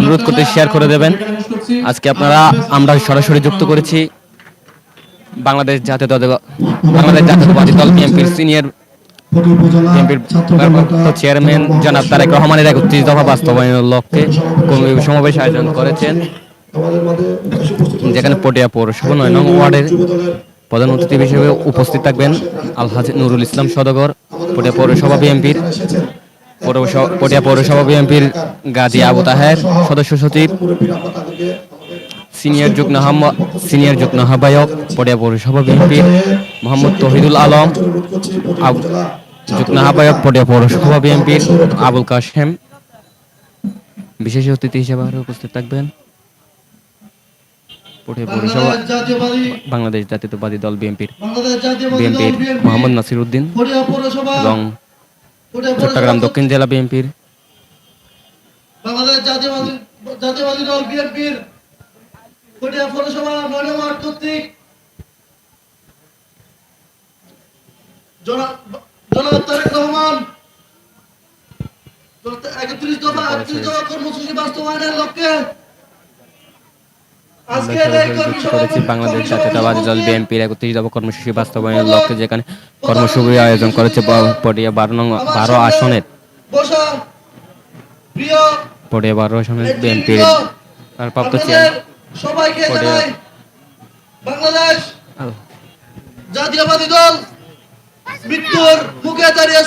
অনুরোধ করতে শেয়ার করে দেবেন। আজকে আপনারা, আমরা সরাসরি যুক্ত করেছি বাংলাদেশ জাতীয় দল বাংলাদেশ জাতীয়তাবাদী দল বিএনপির সিনিয়র চেয়ারম্যান জনাব তারেক রহমানের একত্রিশ দফা বাস্তবায়নের লক্ষ্যে সমাবেশ আয়োজন করেছেন, যেখানে পটিয়া পৌরসভা নয় নং ওয়ার্ডের প্রধান অতিথি হিসেবে উপস্থিত থাকবেন আলহাজ নুরুল ইসলাম সদগর, পটিয়া পৌরসভা বিএনপির পটিয়া পৌরসভা বিএনপির গাজী আবু তাহের সদস্য সচিব সিনিয়র যুগ্ম সিনিয়র যুগ্ম আহ্বায়ক পটিয়া পৌরসভা বিএনপির মোহাম্মদ তহিদুল আলম যুগ্ম আহ্বায়ক পটিয়া পৌরসভা বিএনপির আবুল কাশেম। বিশেষ অতিথি হিসেবে আরও উপস্থিত থাকবেন। পটিয়া পৌরসভা বাংলাদেশ জাতীয়তাবাদী দল বিএনপির বিএনপির মোহাম্মদ নাসির উদ্দিন এবং চট্টগ্রাম দক্ষিণ জেলা বিএনপির। বাংলাদেশ জাতীয়বাদী জাতীয়বাদী দল বিএনপির পটিয়া পৌরসভা নয় নম্বর কর্তৃক জনাব তারেক রহমান একত্রিশ দফা একত্রিশ দফা কর্মসূচি বাস্তবায়নের লক্ষ্যে আজকে আমরা এই সরাসরি কর্মী যুক্ত করেছি বাংলাদেশ কর্মী জাতীয়তাবাদী দল বিএনপির একত্রিশ দফা কর্মসূচি বাস্তবায়নের লক্ষ্যে যেখানে কর্মসূচি আয়োজন করেছে পটিয়া বারো নং বারো আসনের। পটিয়া বারো আসনের বিএনপির ভারপ্রাপ্ত সবাইকে বাংলাদেশ দল মৃত্যুর মুখে দাঁড়িয়ে